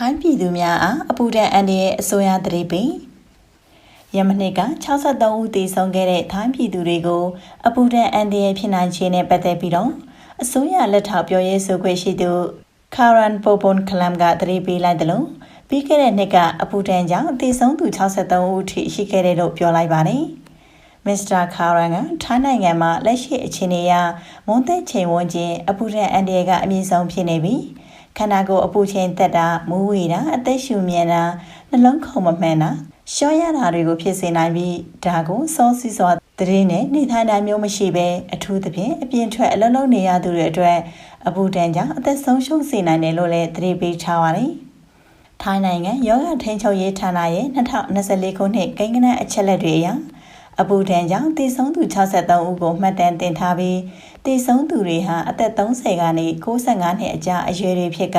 ထိုင်းပြည်သူများအားအပူဒဏ်အန်ဒီရဲ့အစိုးရတရေပင်ယမနှစ်က63ဦးသေဆုံးခဲ့တဲ့ထိုင်းပြည်သူတွေကိုအပူဒဏ်အန်ဒီရဲ့ဖြစ်နိုင်ခြင်းနဲ့ပတ်သက်ပြီးတော့အစိုးရလက်ထောက်ပြောရေးဆိုခွင့်ရှိသူကာရန်ပိုပွန်ကလမ်ကတရေပေးလိုက်တယ်လို့ပြီးခဲ့တဲ့နှစ်ကအပူဒဏ်ကြောင့်သေဆုံးသူ63ဦးထိရှိခဲ့တယ်လို့ပြောလိုက်ပါတယ်မစ္စတာခါရန်ကထိုင်းနိုင်ငံမှာလက်ရှိအခြေအနေအရမွန်သက်ချိန်ဝန်းကျင်အပူဒဏ်အန်ဒီကအမြင့်ဆုံးဖြစ်နေပြီး ခန္ဓာကိုယ်အပူချိန်တက်တာမူးဝေတာအသက်ရှူမြန်တာနှလုံးခုန်မမှန်တာရှော့ရတာတွေကိုဖြစ်စေနိုင်ပြီးဒါကိုစောစီးစွာတရေနဲ့နေထိုင်တာမျိုးမရှိဘဲအထူးသဖြင့်အပြင်ထွက်အလုံးလုံးနေရသူတွေအတွက်အပူဒဏ်ကြောင့်အသက်ဆုံးရှုံးစေနိုင်တယ်လို့လည်းတရေပေးထားပါတယ်။ထိုင်းနိုင်ငံယောဂထိန်ချုပ်ရေးဌာနရဲ့2024ခုနှစ်ကိန်းဂဏန်းအချက်လက်တွေအရ အပူဒဏ်ကြောင့်တည်ဆုံးသူ63ဦးကိုမှတ်တမ်းတင်ထားပြီးတည်ဆုံးသူတွေဟာအသက်30ကနေ65နှစ်အကြားအရွယ်တွေဖြစ်က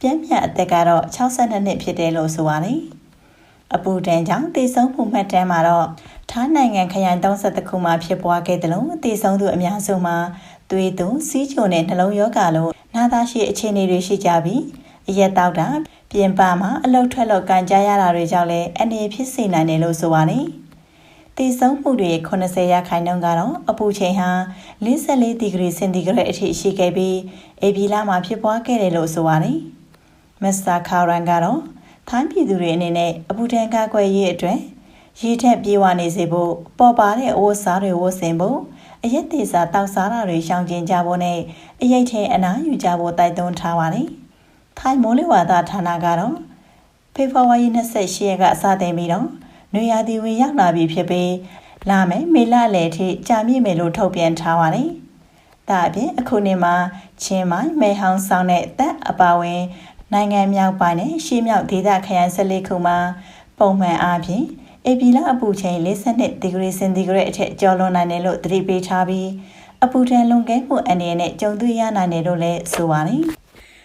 ပြင်းပြအသက်ကတော့62နှစ်ဖြစ်တယ်လို့ဆိုပါတယ်။အပူဒဏ်ကြောင့်တည်ဆုံးမှုမှတ်တမ်းမှာတော့ထိုင်းနိုင်ငံခရိုင်30ခုမှာဖြစ်ပွားခဲ့တယ်လို့တည်ဆုံးသူအများစုမှာသွေးသွင်းစီးချိုနဲ့နှလုံးရောဂါလိုနာတာရှိအခြေအနေတွေရှိကြပြီးအရက်တောက်တာပြင်ပမှာအလုတ်ထွက်လို့ကန်ကြရတာတွေကြောင့်လည်းအနေဖြစ်စေနိုင်တယ်လို့ဆိုပါတယ်။ တည်ဆုံးမှုတွေ80ရာခိုင်နှုန်းကတော့အပူချိန်ဟာ44ဒီဂရီစင်တီဂရက်အထိရှိခဲ့ပြီးအေဘီလာမှာဖြစ်ပွားခဲ့တယ်လို့ဆိုပါတယ်။မစ္စတာခါရန်ကတော့ထိုင်းပြည်သူတွေအနေနဲ့အပူဒဏ်ကာကွယ်ရေးအတွက်ရေထက်ပြေးဝနေစေဖို့ပေါ်ပါတဲ့အဝတ်စားတွေဝတ်ဆင်ဖို့အရက်သေးစာတောက်စားတာတွေရှောင်ကျဉ်ကြဖို့နဲ့အရိတ်ထဲအနားယူကြဖို့တိုက်တွန်းထားပါတယ်။ထိုင်းမိုးလေဝသဌာနကတော့ဖေဖော်ဝါရီ28ရက်ကစတင်ပြီးတော့ နွေရာသီဝင်ရောက်လာပြီဖြစ်ပြီးလာမယ်မေလလယ်ထိကြာမြင့်မယ်လို့ထုတ်ပြန်ထားပါတယ်။ဒါအပြင်အခုနှစ်မှာချင်းမိုင်မဲဟောင်းဆောင်တဲ့တပ်အပါဝင် နိုင်ငံမြောက်ပိုင်းနဲ့ရှေးမြောက်ဒေသခရိုင်14ခုမှာပုံမှန်အားဖြင့်အေပီလာအပူချိန်42ဒီဂရီစင်တီဂရက်အထက်ကျော်လွန်နိုင်တယ်လို့သတိပေးထားပြီးအပူဒဏ်လွန်ကဲမှုအနေနဲ့ကြုံတွေ့ရနိုင်တယ်လို့လည်းဆိုပါတယ်။